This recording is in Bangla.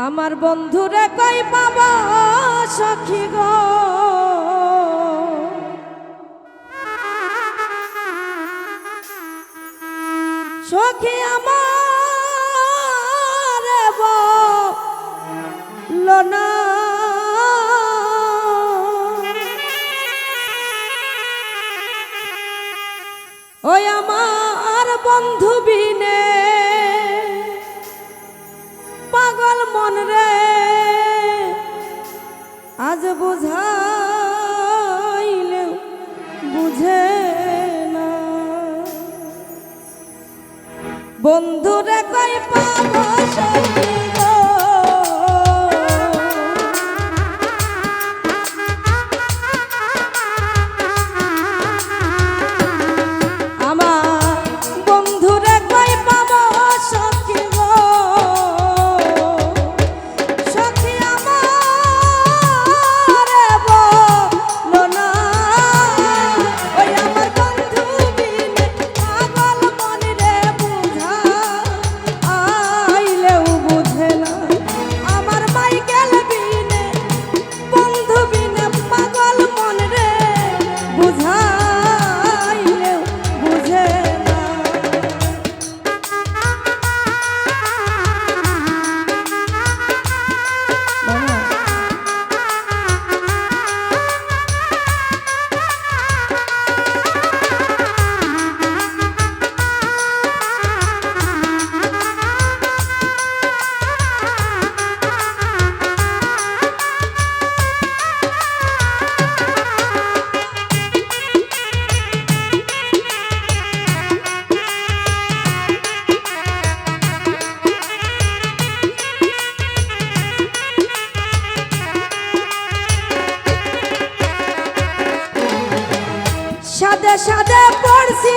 আমার বন্ধুরে কই বাবা সখী গ? সখী মন রে আজ বুঝাইল বুঝে না। বন্ধুরে কই পাবো সাদা সাদা পড়ছি